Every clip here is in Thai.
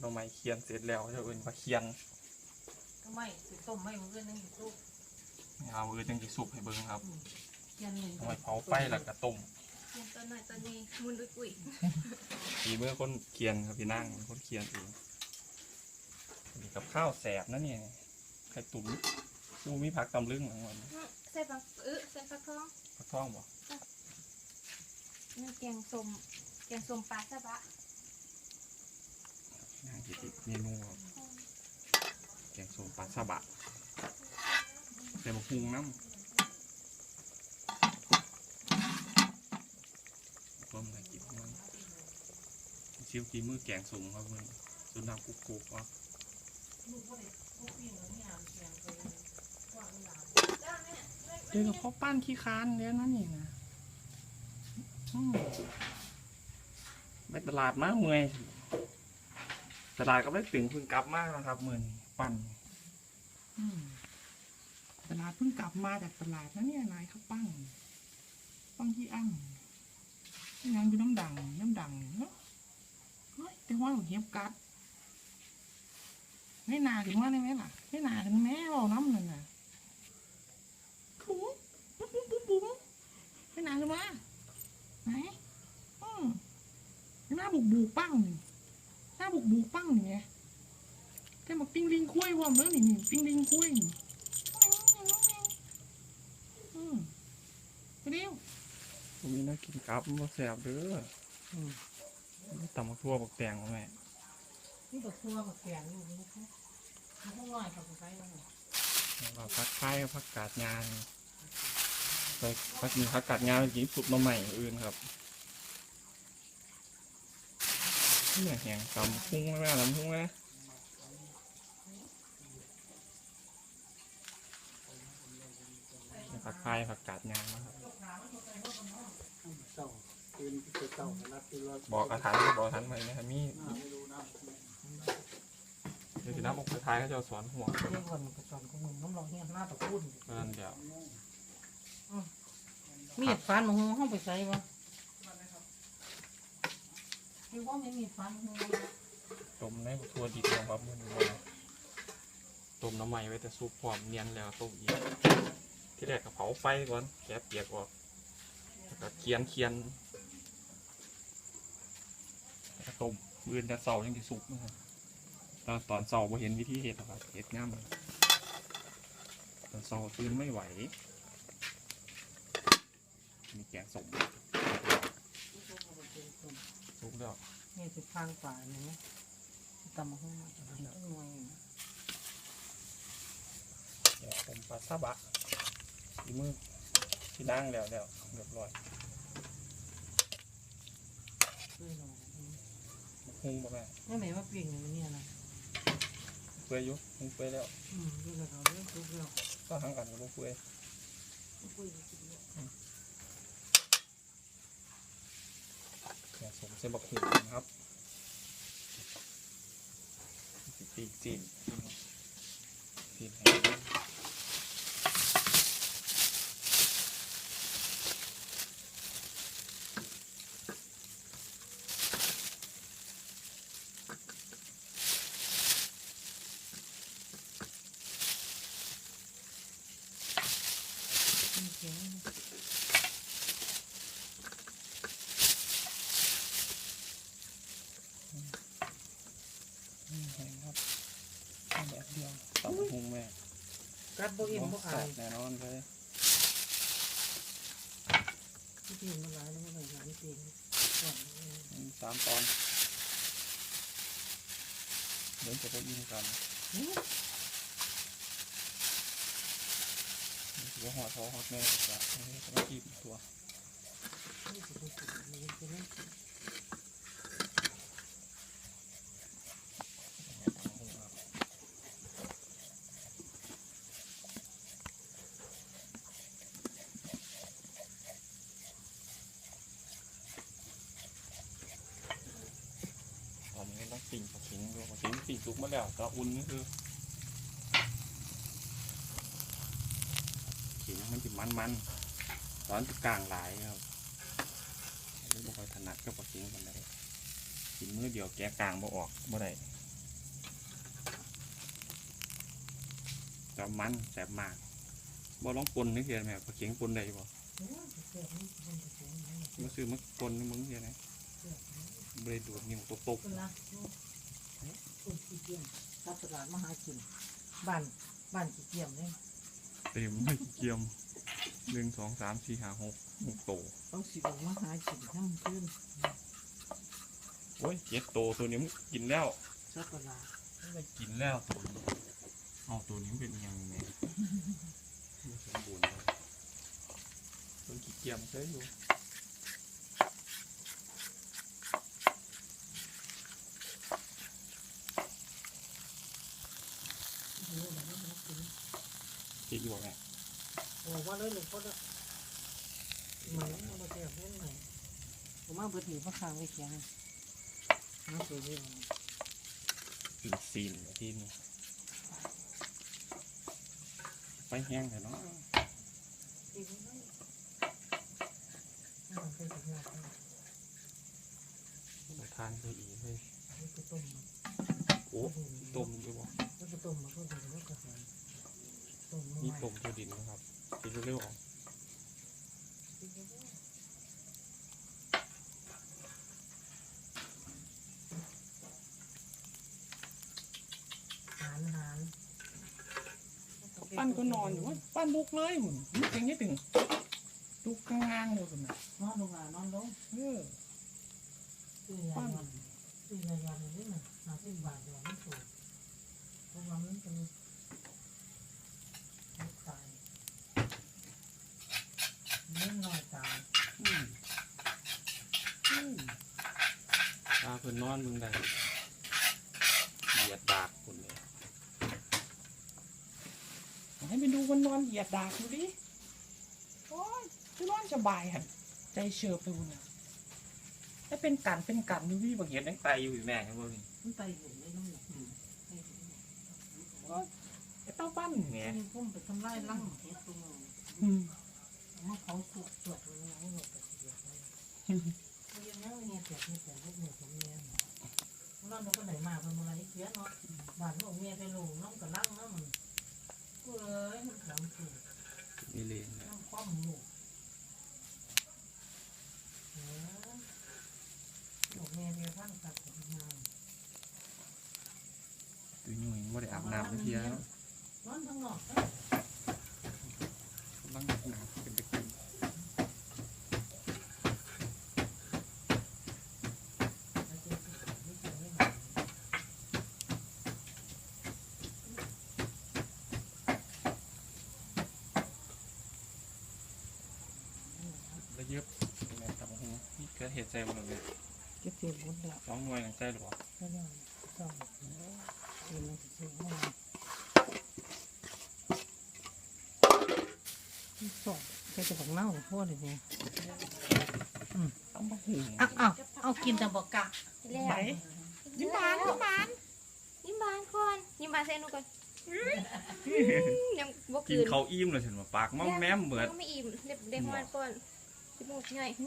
หน่อไม้เคียนเสร็จแล้วเจะเอื่นว่าเคียนก็ไม่สิต้มไม่มื้อนึงลูกเอาเอื่นจังสิสุกให้เบิ่งครับยันหนึ่งเอาไว้เผาไฟแล้วก็ต้มตอนหน่อยตอนนี้มุนดุยกุยฝีมือคนเคียนครับพี่นั่งเป็นคนเคียนเองมีกับข้าวแสบนะเนี่ยไข่ตุ๋นดูมีผักตำลึงหลังวันใส่ฟักเออใส่ฟักทองผักท้องบ่นี่แกงส้มแกงส้มปลาซะบะ น่ากินอีกเมนูแกงส้มปลาซาบะใส่บะฮุงน้ำต้มน่ากินมากชิวกีมือแกงส้มครับมันสุดน้ำกุ๊กกุ๊กอะลูกก็ได้พวกพี่เดี๋ยวเขาปั้นขี้ค้านแล้วนั่นนี่นะอืมไปตลาดมาเมื่อย ตลาดก็ไม่ตึงเพิ่งกลับมากนะครับเหมือยปั่นอืมตลาดเพิ่งกลับมาจากตลาดนะเนี่ยนายเขาปั้งปั้งที่อั้งยังอยู่น้ำดังน้ำดังเนาะเฮ้ยแต่ว่าเหียบกัดไม่นาถึงว่าได้ไหมล่ะไม่นาถึงแม่เราน้ำนั่นน่ะบุ๋มบุ๋มบุ๋มบุ๋มบุ๋มไปไหนกันมาไหนอืมหน้าบุกบุกปั้งนี่หน้า บุกบุกปั้งนี่ไงแค่มาปิ้งลิงคุ้ยวอมแล้วนี่นี่ปิ้งลิงคุ้ยนี่อืมไปเร็วมีน่ากินกับมาแสบเด้ออืมตำมะทั่วบักแตงมาแม่นี่ก็ครัวกับแกงอยู่นี่ค่ะเขาต้องน้อยกับไปแล้วแล้วก็พักไข่พักกาดงานไปพักมีพักกาดงานกินสุปมาใหม่อื่นครับ เนี่ยแหงตำพุ่งไม่แม่ตำพุ่งไหมผักพายผักกาดยางนะครับเจ้าคืนที่เจ้ารับที่รถบอกกระทันบอกกระทันไปนะครับมีไม่รู้นะเดี๋ยวสิน้ำอกกระทายเขาจะเอาสอนหัวเรียกวันกระชอนของมึงน้ำรองเฮียหน้าตะพุ่นเพื่อนเดี๋ยวมีดฟันของห้องไปใส่วะ เรียกว่าไม่มีดฟันของต้มในทัวดิบลงปั๊บมันเลยต้มน้ำใหม่ไว้แต่ซุปพร้อมเนียนแล้วต้มอีกที่แรกก็เผาไฟก่อนแกะเปียกออกแล้วก็เคียนเคียนแล้วก็ต้มมือแต่เสายังจะสุกนะครับตอนตอนเสาบ่เห็นวิธีเห็ดหรอกครับเห็ดง่ามตอนเสาตื่นไม่ไหวมีแกงส้ม สุกแล้วนี่สิพังป่าเนี่ยตำมาห้องจะเป็นต้นไม้เดี๋ยวผมปลาซาบะที่มือที่นั่งแล้วแล้วเรียบร้อยช่วยหน่อยหุงบ่แม่นี่ไหนว่าเปลี่ยนอย่างนี้นะเปื่อยอยู่หุงเปื่อยแล้วอืมดูแล้วเราเรื่องทุกเรื่องก็ทั้งกันกับบ่เปื่อยคุยกันทีเดียวแกง สมเส้นบักหุ่งนะครับปีกจีนจีนให้นี่แห้งครับเอาแบบเดียว ตับหุงแม่กัดบ่อิ่มบ่สอาอยบแน่นอนเลยที่กินมาหลายแล้วไม่ได้หลายปีก่อนอืมสามตอนเดี๋ยวจะไปยิงกันหัวหอดท้อหอดแม่จะจะมาจีบตัว สุกมาแล้วก็อุ่นนี่คือขีนมันจะมันมันร้อนจะกลางหลายครับเลยบ่ค่อยถนัดก็ปะกิ้งกันได้กินมือเดียวแกะกลางบ่ออกบ่ได้จะมันแสบมากบ่ร้องปนนี่เทียนหมปะกิ้งปนได้บ่มันคือมันปนมึงเทียนไหมเบริดูดงี่มตกตก ขี้เกียจทับตลาดมาหากินบ้านบ้านขี้เกียจเลยๆเต็มไม่เกียมหนึ่งสองสามสี่ห้าหกหกโตต้องสิออกมาหากินทั้งคืนโอ้ยเจ็ดโตตัวนี้มันกินแล้วทับตลาดไม่ได้กินแล้วตัวนี้เอาตัวนี้มันเป็นยังไงไม่สมบูรณ์เลยตัวขี้เกียจใช่อยู่ ที่อยู่ไงบอกว่าเลยหลวงพ่อจะเหมือนเอามาแก่เล่นใหม่ผมมาเบิดหนีพระคางไว้เขียงน้าสวยดีเป็นซีนแบบที่นี่ไปแห้งเลยเนาะดีไหมน้ำเคยสุดยอดเลยมาทานเลยอีกเลยนี่ก็ต้มโอ้ต้มด้วยบ่นี่ก็ต้มมาก็ดีแล้วก็หอมต้ มมีมาต้มตัวดินนะครับกินเร็วๆออกหานหานปั้นก็นอนอยู่ว่าปั้นลุกเลยหุ่นลุกอย่างนี้ถึงลุกกลางๆเลยคุณน่ะนอนลงอะนอนลงเออซื้อยาวันซื้อยายาเลยนี่นะหาสิบบาทเดียวไม่ถูกเพราะว่ามันเป็นมันตายเล่นน้อยตาย อืมอืมตาเพิ่นนอนมึงได้เหยียดดากคนเลยให้ไปดูมันนอนเหยียดดากดูดิโอ้ยคือนอนสบายหันใจเชิบไปบุญน่ะถ้าเป็นกันเป็นกันดูพี่บางเห็นยังไตอยู่อีกแม่ครับพวกนี้มันตายอยู่ในน้ำหนักไอ้ไอ้เต้าปั้นเนี่ยนี่พุ่มไปทำลายร่างเฮ็ดตรงนั้นอืมมาเขาสุกสวดเลยนะว่าแต่เสียไป มันยังยังเงี้ยเสียที่แต่ลูกหนูผมเมียนอนเราก็ไหนมาเป็นอะไรเสียเนาะบานลูกเมียไปลูกน้องกับนั่งน้ำมันกูเลยมันขำสุดมีเลนเนี่ยน้ำคว่ำลูกเออลูกเมียเมียพังตัดผมมาตัวหนุ่ยว่าได้อาบน้ำเมื่อกี้แล้วนอนทั้งนอกบ้างกินเป็นตะกินแล้วเยอะยังไงกับหูนี่เกิดเหตุใจมันเลยเก็บเสียบหมดแล้วสองหน่วยหนังใจหรอก็ได้สองเอ็นเสียงมาสองใครจะบอกเน่าพ่อเลยเนี่ยต้องมาหูอ้าวอ้าวเอากินแต่บอกกะแล้วไหนยิ้มบานยิ้มบานยิ้มบานก่อนยิ้มบานเซนูก่อนยังบ่กินคืนเขาวอิ่มเลยฉันว่าปากม่อมแม่มเหมือนยังไม่อิ่มเด็กเด็กมันก่อน สิบโมงใหญ่ให้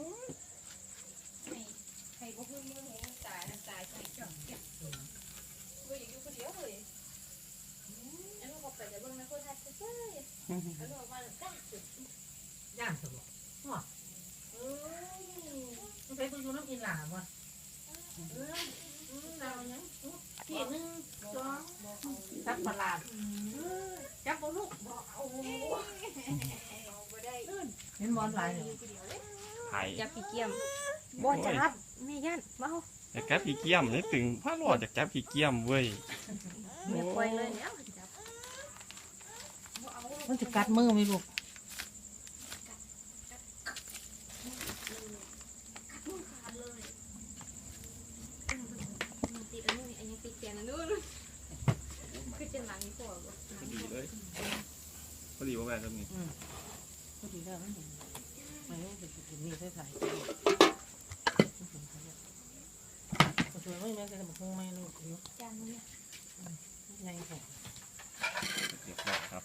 ให้บ่คืนมือหูตายน้ำตายใส่จ่องเก็บบ่อยากอยู่คนเดียวเลยอันนู้นก็ไปจะเบิ่งนะคนทัดเจ้ยอันนู้นมาก้าสุดย่างสบอกว้าเอ้ยไปคุยกับน้องอินหลาบ่เออเรายังพี่หนึ่งสองทักประหลาดจับบ่ลูกบ่เอา เอาบ่ได้เห็นบอลหลายเลยไผ่จับพี่เกียมบ่จับแม่ย่านเมาแต่แก๊ปผีเกี้ยมนี่ถึงพระหลอดจากแก๊ปผีเกี้ยมเว้ยแม่ปล่อยเลยแล้วจับมันจะกัดมือไหมลูกมือขาดเลยติดอันนู้นนี่อันยังติดแขนอันนู้นคือจะหลังนี่พอบ่หลัพงอดีพอเลยพอดีว่าแบบนี้พอดี แล้วมันไม่ได้จะกินมีได้ถ่ายก็ช่วยไม่แม่ก็จะมาคงไม่ลูกอยู่จานนี้ในแห่เรียบร้อยครับ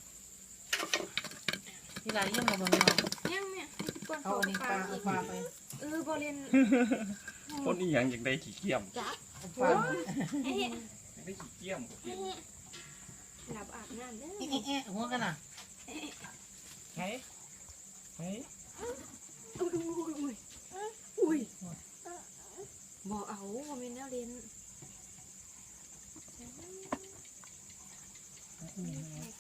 ที่ร้านยังมาบนเรายังแม่ก่อนเอาอันนี้ปลาเอาปลาไปเออบ่เล่นคนอีหยังอยากได้ขี้เกี้ยมจับเอาปลาเอ๊ะอยากได้ขี้เกี้ยมเอ๊ะหลับอาบน้ำเด้อแอะแอะหัวกันน่ะไหน เฮ้ยอุ้ยอุ้ยอุ้ยอุ้ยบอกเอาว่ามีแนวเล่น อืม